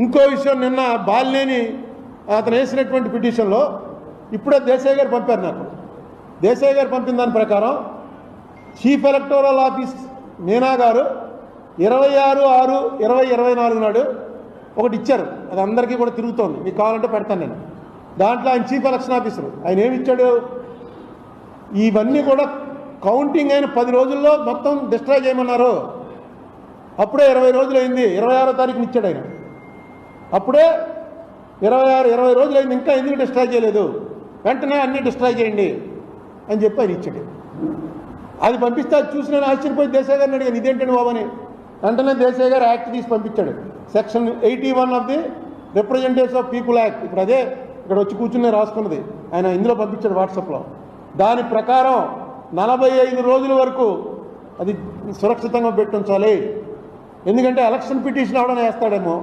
ఇంకో విషయం నిన్న బాలినేని అతను వేసినటువంటి పిటిషన్లో ఇప్పుడే దేశాయ్ గారు పంపారు నాకు. దేశాయ్ గారు పంపిన దాని ప్రకారం చీఫ్ ఎలక్టోరల్ ఆఫీస్ మీనా గారు ఇరవై ఆరు ఆరు ఇరవై ఇరవై నాలుగు నాడు ఒకటి ఇచ్చారు. అది అందరికీ కూడా తిరుగుతోంది. మీకు కావాలంటే పెడతాను నేను. దాంట్లో ఆయన చీఫ్ ఎలక్షన్ ఆఫీసర్. ఆయన ఏమి ఇచ్చాడు? ఇవన్నీ కూడా కౌంటింగ్ అయిన పది రోజుల్లో మొత్తం డిస్ట్రాయ్ చేయమన్నారు. అప్పుడే ఇరవై రోజులు అయింది ఇరవై ఆరో తారీఖున ఇచ్చాడు ఆయన. అప్పుడే ఇరవై ఆరు ఇరవై రోజులు అయింది ఇంకా ఎందుకు డిస్ట్రాయ్ చేయలేదు? వెంటనే అన్ని డిస్ట్రాయ్ చేయండి అని చెప్పి ఆయన ఇచ్చాడు. అది పంపిస్తే అది చూసి నేను ఆశ్చర్యపోయి దేశాయ్ గారిని అడిగాను ఇదేంటండి బాబని వెంటనే దేశాయ్ గారు యాక్ట్ తీసి పంపించాడు. Section eighty one of the representatives of people act. ఇప్పుడు అదే ఇక్కడ వచ్చి కూర్చుని రాసుకున్నది. ఆయన ఇందులో పంపించాడు వాట్సాప్లో. దాని ప్రకారం నలభై ఐదు రోజుల వరకు అది సురక్షితంగా పెట్టుంచాలి ఎందుకంటే ఎలక్షన్ పిటిషన్ అవడం వేస్తాడేమో.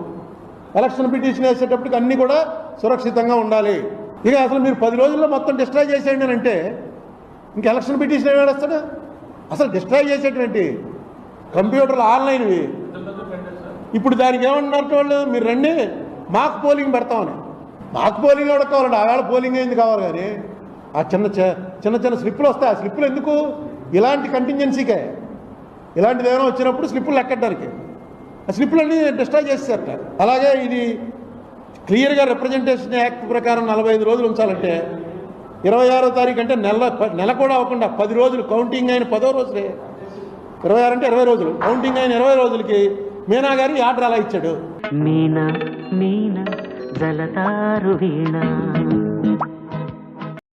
ఎలక్షన్ పిటిషన్ వేసేటప్పటికి అన్నీ కూడా సురక్షితంగా ఉండాలి. ఇక అసలు మీరు పది రోజుల్లో మొత్తం డిస్ట్రాయ్ చేసేయండి అని అంటే ఇంక ఎలక్షన్ పిటిషన్ ఏమి అసలు డిస్ట్రాయ్ చేసేటువంటి కంప్యూటర్లు ఆన్లైన్వి. ఇప్పుడు దానికి ఏమంటున్నారు వాళ్ళు? మీరు రండి మాక్ పోలింగ్ పెడతామని. మాక్ పోలింగ్ కూడా కావాలండి? ఆవేళ పోలింగ్ అయింది కావాలి కానీ ఆ చిన్న చిన్న చిన్న స్లిప్పులు వస్తాయి. ఆ స్లిప్పులు ఎందుకు? ఇలాంటి కంటింజెన్సీకే ఇలాంటిది ఏమైనా వచ్చినప్పుడు స్లిప్పులు లెక్కడానికి స్లిప్లు స్లిప్పులన్నీ డిస్ట్రాయ్ చేసేసారట అలాగే ఇది క్లియర్గా రిప్రజెంటేషన్ యాక్ట్ ప్రకారం నలభై ఐదు రోజులు ఉంచాలంటే ఇరవై ఆరో తారీఖు అంటే నెల నెల కూడా అవ్వకుండా పది రోజులు కౌంటింగ్ అయిన పదో రోజులే. ఇరవై ఆరు అంటే ఇరవై రోజులు. కౌంటింగ్ అయిన ఇరవై రోజులకి మీనా గారు ఆర్డర్ అలా ఇచ్చాడు? మీనా మీనా జలతారు వీణ.